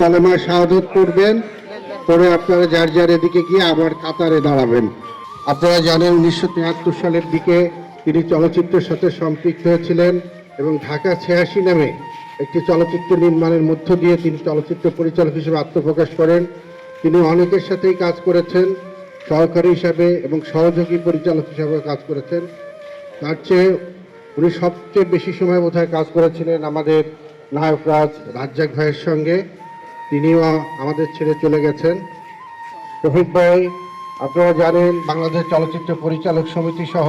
কালেমা শাহাদত করবেন, পরে আপনারা যার যার এদিকে গিয়ে আবার কাতারে দাঁড়াবেন। আপনারা জানেন উনিশশো তিয়াত্তর সালের দিকে তিনি চলচ্চিত্রের সাথে সম্পৃক্ত হয়েছিলেন এবং ঢাকা ছিয়াশি নামে একটি চলচ্চিত্র নির্মাণের মধ্য দিয়ে তিনি চলচ্চিত্র পরিচালক হিসেবে আত্মপ্রকাশ করেন। তিনি অনেকের সাথেই কাজ করেছেন, সহকারী হিসাবে এবং সহযোগী পরিচালক হিসাবে কাজ করেছেন। তার চেয়ে উনি সবচেয়ে বেশি সময় বোধহয় কাজ করেছিলেন আমাদের নায়করাজ রাজ্জাক ভাইয়ের সঙ্গে। তিনিও আমাদের ছেড়ে চলে গেছেন। রফিক ভাই, আপনারা জানেন বাংলাদেশ চলচ্চিত্র পরিচালক সমিতি সহ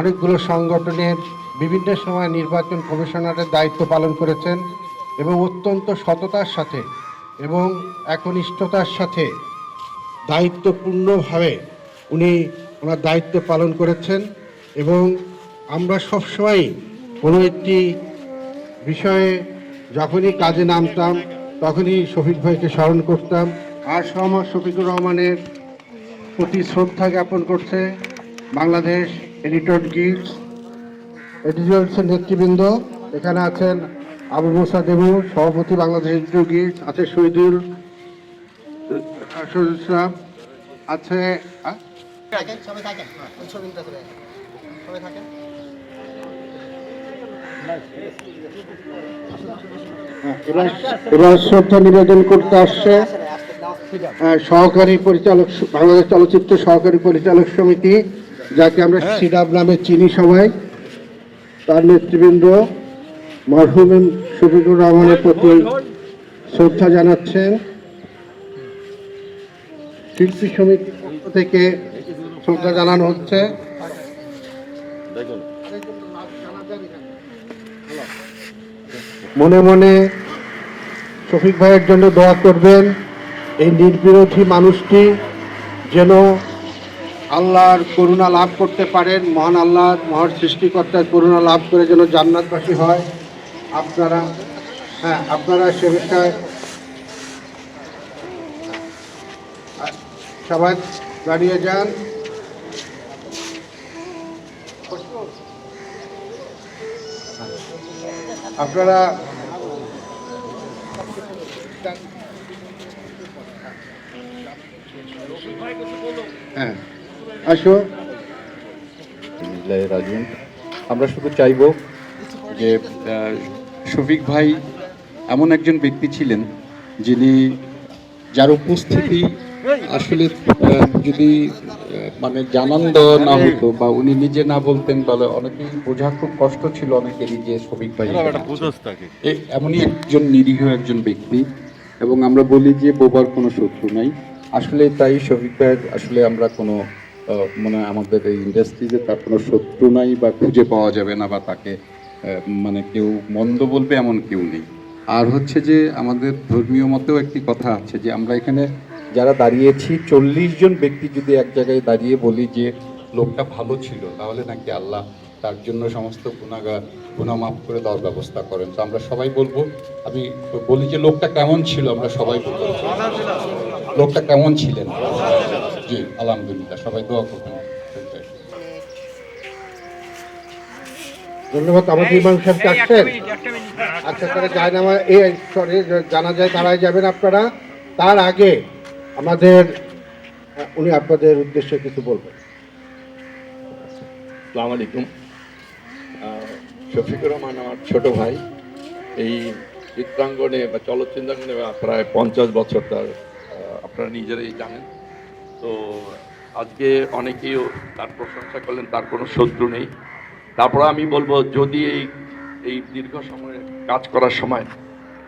অনেকগুলো সংগঠনের বিভিন্ন সময় নির্বাচন কমিশনারের দায়িত্ব পালন করেছেন এবং অত্যন্ত সততার সাথে এবং একনিষ্ঠতার সাথে দায়িত্বপূর্ণভাবে উনি ওনার দায়িত্ব পালন করেছেন এবং আমরা সবসময় কোনো একটি বিষয়ে যখনই কাজে নামতাম, তখনই শফিক ভাইকে স্মরণ করতাম। আর সহমত শফিকুর রহমানের প্রতি শ্রদ্ধা জ্ঞাপন করছে বাংলাদেশ এডিটর গিল্ড। এডিটরসের নেতৃবৃন্দ। এখানে আছেন আবু মোসা দেবু সভাপতি বাংলাদেশ গিল্ড আছে শহীদুল শহীদুল ইসলাম আছে থাকেন হ্যাঁ, এবার শ্রদ্ধা নিবেদন করতে আসছে সহকারী পরিচালক বাংলাদেশ চলচ্চিত্র সহকারী পরিচালক সমিতি যাকে আমরা সিডাব নামে চিনি সবাই। তার নেতৃবৃন্দ মরহুম শফিকুর রহমানের প্রতি শ্রদ্ধা জানাচ্ছেন শিল্পী পক্ষ থেকে শ্রদ্ধা জানানো হচ্ছে। মনে মনে শফিক ভাইয়ের জন্য দোয়া করবেন, এই নির্বিরোধী মানুষটি যেন আল্লাহর করুণা লাভ করতে পারেন, মহান আল্লাহর মহান সৃষ্টিকর্তার করুণা লাভ করে যেন জান্নাতবাসী হয়। আপনারা হ্যাঁ আপনারা সে বিষয়ে সবাই দাঁড়িয়ে যান। আপনারা হ্যাঁ আসো। আমরা শুধু চাইব যে শফিক ভাই এমন একজন ব্যক্তি ছিলেন যিনি যার উপস্থিতি আসলে যদি মানে জানান দেওয়া না হতো বা উনি নিজে না বলতেন বলে অনেকেই বোঝা খুব কষ্ট ছিল অনেকেরই যে শফিক ভাই এমনই একজন নিরীহ একজন ব্যক্তি এবং আমরা বলি যে বোবার কোনো শত্রু নাই। আসলে তাই শফিক ভাইয়ের আসলে আমরা কোনো মানে আমাদের এই ইন্ডাস্ট্রিতে তার কোনো শত্রু নাই বা খুঁজে পাওয়া যাবে না বা তাকে মানে কেউ মন্দ বলবে এমন কেউ নেই। আর হচ্ছে যে আমাদের ধর্মীয় মতেও একটি কথা আছে যে আমরা এখানে যারা দাঁড়িয়েছি, চল্লিশ জন ব্যক্তি যদি এক জায়গায় দাঁড়িয়ে বলি যে লোকটা ভালো ছিল, তাহলে নাকি আল্লাহ তার জন্য সমস্ত গুণাগার গুণা মাফ করে দেওয়ার ব্যবস্থা করেন। তো আমরা সবাই বলব, আমি বলি যে লোকটা কেমন ছিল, আমরা সবাই বলব। লোকটা কেমন ছিলেন? জি, আলহামদুলিল্লাহ, সবাই দোয়া করবেন। ধন্যবাদ আমাদের ইমাম সাহেব আসছেন। আচ্ছা তারা যায় না এই সরি জানা যায় তারাই যাবেন আপনারা। তার আগে আমাদের উনি আপনাদের উদ্দেশ্যে কিছু বলবেন। আসসালামু আলাইকুম। শফিকুর রহমান আমার ছোট ভাই। এই চিত্রাঙ্গনে বা চলচ্চিত্রাঙ্গনে প্রায় পঞ্চাশ বছর তার আপনারা নিজেরাই জানেন। তো আজকে অনেকেই তার প্রশংসা করলেন তার কোনো শত্রু নেই। তারপরে আমি বলব, যদি এই এই দীর্ঘ সময় কাজ করার সময়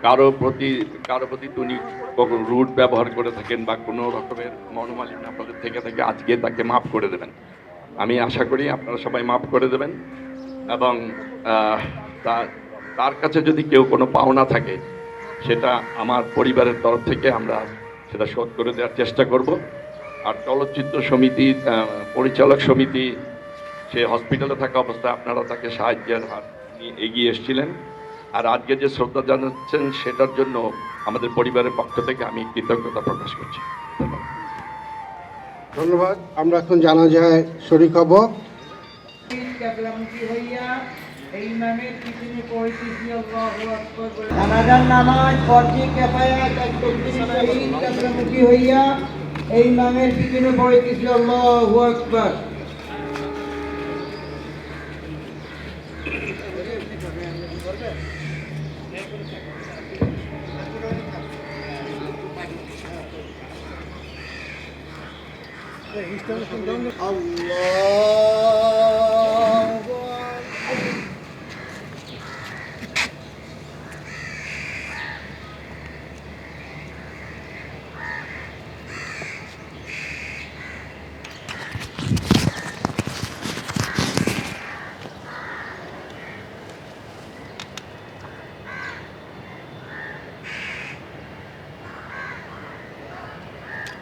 কারও প্রতি কারও প্রতি তিনি কখন রুট ব্যবহার করে থাকেন বা কোনো রকমের মনোমালিন্য আপনাদের থেকে থাকে, আজকে তাকে মাফ করে দেবেন। আমি আশা করি আপনারা সবাই মাফ করে দেবেন এবং তার কাছে যদি কেউ কোনো পাওনা থাকে, সেটা আমার পরিবারের তরফ থেকে আমরা সেটা শোধ করে দেওয়ার চেষ্টা করব। আর চলচ্চিত্র সমিতি পরিচালক সমিতি সে হসপিটালে থাকা অবস্থায় আপনারা তাকে সাহায্যের হাত নিয়ে এগিয়ে এসেছিলেন। আর আজকে যে শ্রদ্ধা জানাচ্ছেন সেটার জন্য আমাদের পরিবারের পক্ষ থেকে আমি কৃতজ্ঞতা প্রকাশ করছি। ধন্যবাদ। ধন্যবাদ। আমরা এখন জানা যায় শরিক হব হইয়া এই ইমামের পিছনে জানাজার নামাজ কিফায়াত হইয়া এই আল্লাহু আকবার। Allah!